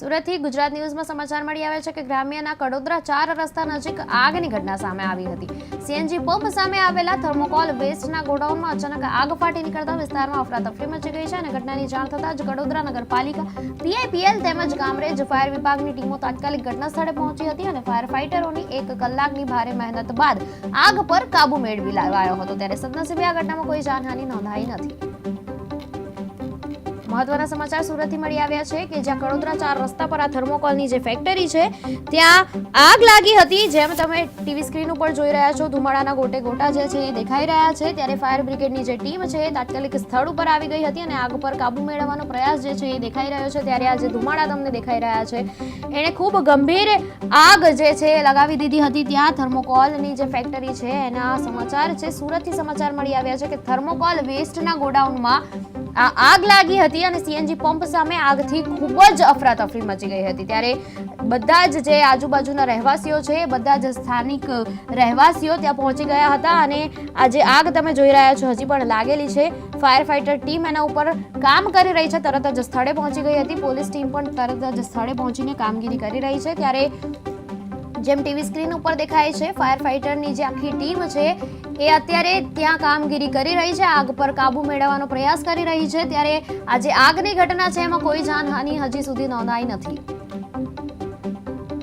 સુરતથી ગુજરાત ન્યૂઝમાં સમાચાર મળી આવ્યા છે કે ગ્રામ્યના કડોદરા ચાર રસ્તા નજીક આગની ઘટના સામે આવી હતી. સીએનજી પંપ સામે આવેલા થર્મોકોલ વેસ્ટના ગોડાઉનમાં અચાનક આગ ફાટી નીકળતા વિસ્તારમાં અફરાતફરી મચી ગઈ છે અને ઘટનાની જાણ થતાં જ કડોદરા નગરપાલિકા, પીઆઈપીએલ તેમજ ગામરેજ ફાયર વિભાગની ટીમો તાત્કાલિક ઘટના સ્થળે પહોંચી હતી અને ફાયર ફાઇટરોની એક કલાકની ભારે મહેનત બાદ આગ પર કાબુ મેળવી લાવાયો હતો. ત્યારે સદનસીબે આ ઘટનામાં કોઈ જાનહાની નોંધાઈ નથી. મહત્વના સમાચાર સુરતથી મળી આવ્યા છે કે જ્યાં કડોદરા ચાર રસ્તા પર આ થર્મોકોલની જે ફેક્ટરી છે, ત્યાં આગ લાગી હતી. જેમ તમે ટીવી સ્ક્રીન ઉપર જોઈ રહ્યા છો, ધુમાડાના ગોટે ગોટા જે છે એ દેખાઈ રહ્યા છે. ત્યારે ફાયર બ્રિગેડની જે ટીમ છે, તાત્કાલિક સ્થળ ઉપર આવી ગઈ હતી અને આગ પર કાબુ મેળવવાનો પ્રયાસ જે છે એ દેખાઈ રહ્યો છે. ત્યારે આ જે ધુમાડા તમને દેખાઈ રહ્યા છે, એણે ખૂબ ગંભીર આગ જે છે લગાવી દીધી હતી. ત્યાં થર્મોકોલની જે ફેક્ટરી છે, એના સમાચાર છે, સુરતથી સમાચાર મળી આવ્યા છે કે થર્મોકોલ વેસ્ટના ગોડાઉનમાં આ આગ લાગી હતી અને સીએનજી પંપ સામે આગથી ખૂબ જ અફરાતફરી મચી ગઈ હતી. ત્યારે બધા જ જે આજુબાજુના રહેવાસીઓ છે, બધા જ સ્થાનિક રહેવાસીઓ ત્યાં પહોંચી ગયા હતા અને આ જે આગ તમે જોઈ રહ્યા છો, હજી પણ લાગેલી છે. ફાયર ફાઇટર ટીમ એના ઉપર કામ કરી રહી છે. તરત જ સ્થળે પહોંચી ગઈ હતી. પોલીસ ટીમ પણ તરત જ સ્થળે પહોંચીને કામગીરી કરી રહી છે. ત્યારે જેમ ટીવી સ્ક્રીન ઉપર દેખાય છે ફાયર ફાઇટરની જે આખી ટીમ છે, એ અત્યારે ત્યાં કામગીરી કરી રહી છે, આગ પર કાબુ મેળવવાનો પ્રયાસ કરી રહી છે. ત્યારે આ જે આગની ઘટના છે, એમાં કોઈ જાનહાનિ હજી સુધી નોંધાઈ નથી.